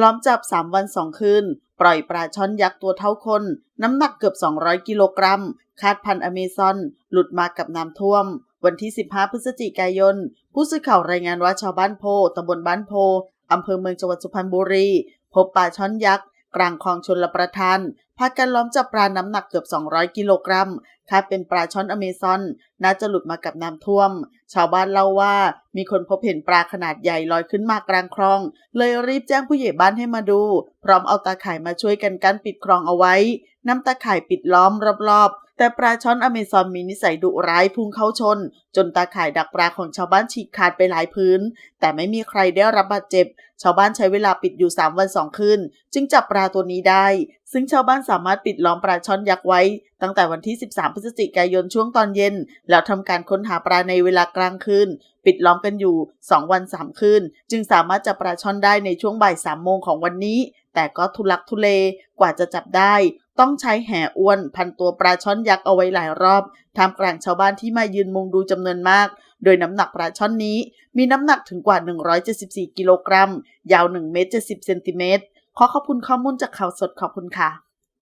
ล้อมจับ 3 วัน2คืน ปล่อยปลาช่อนยักษ์ตัวเท่าคน น้ำหนักเกือบ 200 กิโลกรัม คาดพันอเมซอน หลุดมากับน้ำท่วม วันที่ 15 พฤศจิกายน ผู้สื่อข่าวรายงานว่าชาวบ้านโพตำบลบ้านโพอำเภอเมืองจังหวัดสุพรรณบุรี พบปลาช่อนยักษ์ กลางคลองชนลประทาน พากันล้อมจับปลาน้ำหนักเกือบ 200 กิโลกรัมคาดเป็นปลาช่อนอเมซอน น่าจะหลุดมากับน้ำท่วม ชาวบ้านเล่าว่า มีคนพบเห็นปลาขนาดใหญ่ลอยขึ้นมากลางคลอง เลยรีบแจ้งผู้ใหญ่บ้านให้มาดู พร้อมเอาตาข่ายมาช่วยกันกั้นปิดคลองเอาไว้นำตาข่ายปิดล้อมรอบๆ แต่ปลาช่อนอเมซอนมีนิสัยดุร้ายพุ่งเข้าชน จนตาข่ายดักปลาของชาวบ้านฉีกขาดไปหลายพื้น แต่ไม่มีใครได้รับบาดเจ็บ ชาวบ้านใช้เวลาปิดอยู่ 3 วัน 2 คืน จึงจับปลาตัวนี้ได้ ซึ่งชาวบ้านสามารถปิดล้อมปลาช่อนยักษ์ไว้ ตั้งแต่วันที่ 13 พฤศจิกายนช่วงตอนเย็น แล้วทำการค้นหาปลาในเวลากลางคืน ปิดล้อมกันอยู่ 2 วัน 3 คืน จึงสามารถจับปลาช่อนได้ในช่วงบ่าย3โมงของวันนี้ แต่ก็ทุลักทุเลกว่าจะจับได้ ต้องใช้แห่อ้วนพันตัวปลาช่อนยักษ์เอาไว้หลายรอบท่ามกลางชาวบ้านที่มายืนมุงดูจำนวนมาก โดยน้ำหนักปลาช่อนนี้ มีน้ำหนักถึงกว่า 174 กิโลกรัม ยาว1เมตร70เซนติเมตรขอขอบคุณข้อมูลจากข่าวสดขอบคุณค่ะ